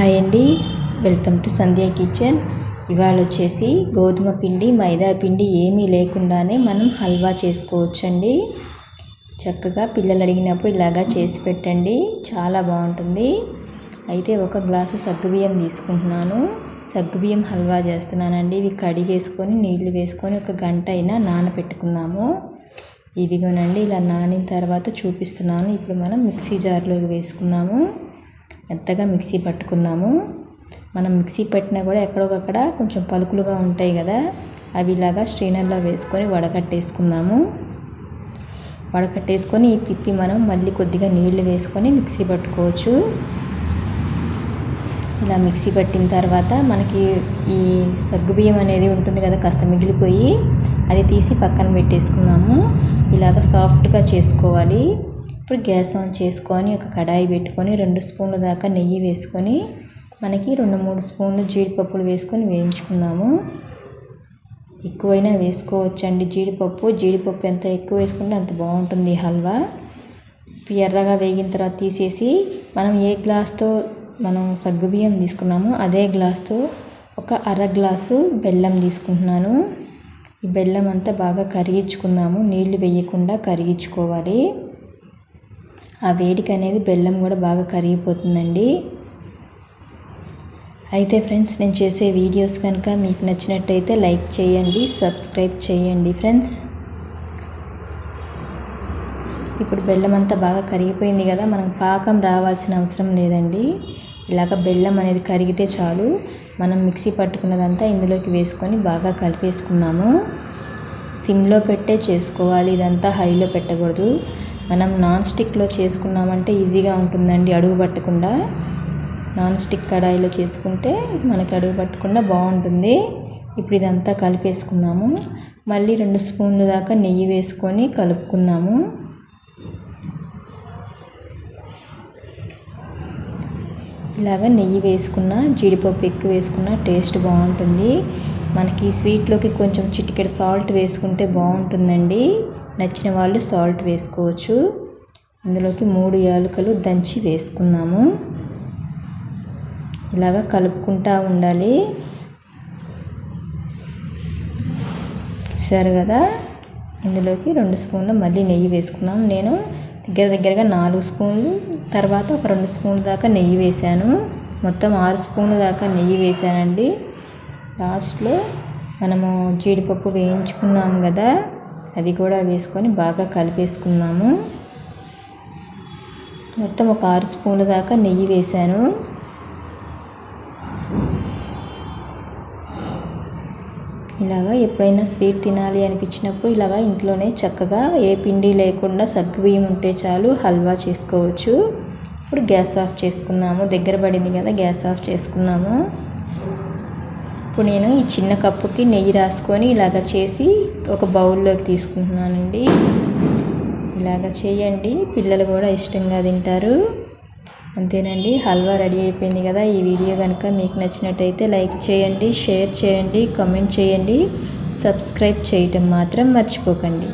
Hi అండి. Welcome to Sandhya kitchen. ఇవాళ వచ్చేసి గోధుమ పిండి మైదా పిండి ఏమీ లేకుండానే మనం హల్వా చేసుకోవచ్చండి. చక్కగా పిల్లలు అడిగినప్పుడు ఇలాగా చేసి పెట్టండి. చాలా బాగుంటుంది. అయితే ఒక గ్లాసు సగ్గుబియ్యం తీసుకుంటున్నాను. సగ్గుబియ్యం హల్వా చేస్తున్నానండి. ఇవి కడిగేసుకొని నీళ్ళు వేసుకొని ఒక గంట అయినా నానబెట్టుకున్నాము ఇవిగోనండి ఇలా నానిన తర్వాత చూపిస్తున్నాను. ఇప్పుడు మనం మిక్సీ జార్లోకి వేసుకున్నాము మెత్తగా మిక్సీ పట్టుకుందాము మనం మిక్సీ పట్టినా కూడా ఎక్కడొకక్కడ కొంచెం పలుకులుగా ఉంటాయి కదా అవి ఇలాగా స్ట్రైనర్లో వేసుకొని వడకట్టేసుకుందాము వడకట్టేసుకొని ఈ పిప్పి మనం మళ్ళీ కొద్దిగా నీళ్ళు వేసుకొని మిక్సీ పట్టుకోవచ్చు. ఇలా మిక్సీ పట్టిన తర్వాత మనకి ఈ సగ్గుబియ్యం అనేది ఉంటుంది కదా కాస్త మిగిలిపోయి అది తీసి పక్కన పెట్టేసుకున్నాము. ఇలాగ సాఫ్ట్గా చేసుకోవాలి. ఇప్పుడు గ్యాస్ ఆన్ చేసుకొని ఒక కడాయి పెట్టుకొని రెండు స్పూన్ల దాకా నెయ్యి వేసుకొని మనకి రెండు మూడు స్పూన్లు జీడిపప్పులు వేసుకొని వేయించుకున్నాము. ఎక్కువైనా వేసుకోవచ్చండి జీడిపప్పు. జీడిపప్పు ఎంత ఎక్కువ వేసుకుంటే అంత బాగుంటుంది హల్వా. ఎర్రగా వేగిన తర్వాత తీసేసి మనం ఏ గ్లాస్తో మనం సగ్గుబియ్యం తీసుకున్నామో అదే గ్లాస్తో ఒక అర గ్లాసు బెల్లం తీసుకుంటున్నాను. ఈ బెల్లం అంతా బాగా కరిగించుకుందాము నీళ్ళు వేయకుండా కరిగించుకోవాలి. ఆ వేడికి అనేది బెల్లం కూడా బాగా కరిగిపోతుందండి. అయితే ఫ్రెండ్స్ నేను చేసే వీడియోస్ కనుక మీకు నచ్చినట్టయితే లైక్ చేయండి సబ్స్క్రైబ్ చేయండి ఫ్రెండ్స్. ఇప్పుడు బెల్లం అంతా బాగా కరిగిపోయింది కదా మనం పాకం రావాల్సిన అవసరం లేదండి. ఇలాగ బెల్లం అనేది కరిగితే చాలు. మనం మిక్సీ పట్టుకున్నదంతా ఇందులోకి వేసుకొని బాగా కలిపేసుకున్నాము సిమ్లో పెట్టే చేసుకోవాలి. ఇదంతా హైలో పెట్టకూడదు. మనం నాన్ స్టిక్లో చేసుకున్నామంటే ఈజీగా ఉంటుందండి అడుగు పట్టకుండా. నాన్ స్టిక్ కడాయిలో చేసుకుంటే మనకి అడుగు పట్టకుండా బాగుంటుంది. ఇప్పుడు ఇదంతా కలిపేసుకుందాము. మళ్ళీ రెండు స్పూన్లు దాకా నెయ్యి వేసుకొని కలుపుకుందాము. ఇలాగ నెయ్యి వేసుకున్న జీడిపప్పు ఎక్కువ వేసుకున్న టేస్ట్ బాగుంటుంది. మనకి స్వీట్లోకి కొంచెం చిటికెడు సాల్ట్ వేసుకుంటే బాగుంటుందండి. నచ్చిన వాళ్ళు సాల్ట్ వేసుకోవచ్చు. ఇందులోకి మూడు యాలకులు దంచి వేసుకున్నాము ఇలాగ కలుపుకుంటా ఉండాలి. చూసారు కదా? ఇందులోకి రెండు స్పూన్లు మళ్ళీ నెయ్యి వేసుకున్నాం నేను. దగ్గర దగ్గరగా నాలుగు స్పూన్లు తర్వాత ఒక రెండు స్పూన్ల దాకా నెయ్యి వేశాను. మొత్తం ఆరు స్పూన్ల దాకా నెయ్యి వేశానండి. లాస్ట్లో మనము జీడిపప్పు వేయించుకున్నాము కదా అది కూడా వేసుకొని బాగా కలిపేసుకున్నాము మొత్తం ఒక ఆరు స్పూన్ల దాకా నెయ్యి వేశాను. ఇలాగా ఎప్పుడైనా స్వీట్ తినాలి అనిపించినప్పుడు ఇలాగా ఇంట్లోనే చక్కగా ఏ పిండి లేకుండా సగ్గుబియ్యం ఉంటే చాలు హల్వా చేసుకోవచ్చు. ఇప్పుడు గ్యాస్ ఆఫ్ చేసుకున్నాము దగ్గర పడింది కదా గ్యాస్ ఆఫ్ చేసుకున్నాము ఇప్పుడు నేను ఈ చిన్న కప్పుకి నెయ్యి రాసుకొని ఇలాగ చేసి ఒక బౌల్లోకి తీసుకుంటున్నానండి. ఇలాగ చేయండి. పిల్లలు కూడా ఇష్టంగా తింటారు. అంతేనండి. హల్వా రెడీ అయిపోయింది కదా. ఈ వీడియో కనుక మీకు నచ్చినట్టయితే లైక్ చేయండి షేర్ చేయండి కామెంట్ చేయండి. సబ్స్క్రైబ్ చేయటం మాత్రం మర్చిపోకండి.